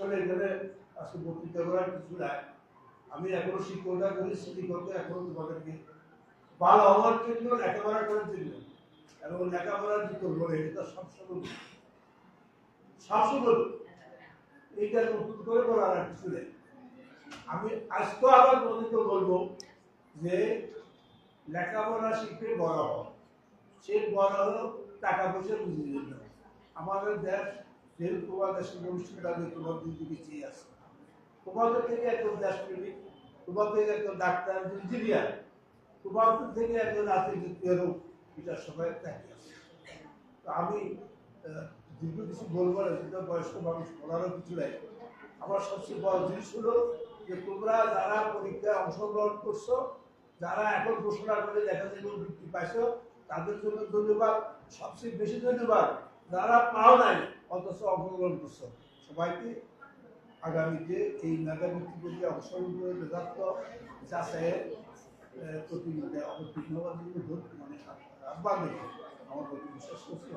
আসলে এখানে আজকে বক্তৃতা করার কিছু নাই। আমি এখনও শিক্ষকতা করি শিক্ষকতা এখনও তোমাদেরকে ভালো হওয়ার জন্য লেখাপড়া করার জন্য। এবং লেখাপড়া যে করব এটা সবসময় সবসময় এইটা নতুন করে বলার আর কিছু নেই। আমি আজকে আবার নদীকে বলব যে লেখাপড়া শিখে বড় হও। সে বড় হলো টাকা পয়সা বুঝে জন্য আমাদের দেশ যেহেতু দেশের ভবিষ্যৎ আগে তোমার দিন দিকে চেয়ে আছে। তোমাদের থেকে একজন দেশপ্রেমিক থেকে একজন ডাক্তার ইঞ্জিনিয়ার তোমাদের থেকে একজন রাজনীতি এটা সবাই থাকে আছে। তো আমি দীর্ঘ কিছু বলব না যেটা বয়স্ক মানুষ বলারও কিছু নাই। আমার সবচেয়ে বড় জিনিস হলো যে তোমরা যারা পরীক্ষায় অংশগ্রহণ করছ, যারা এখন ঘোষণা করে দেখা যায় বৃত্তি পাইছো, তাদের জন্য ধন্যবাদ। সবচেয়ে বেশি ধন্যবাদ যারা পাও নাই, অথচ অংশগ্রহণ করছ সবাইকে আগামীতে এই মেধাবৃত্তি অংশগ্রহণ করে যথার্থ যাচাইয়ের প্রতিযোগিতায় অবতীর্ণ হওয়ার জন্য মানে আহ্বান আমার প্রতি বিশ্বাস করছি।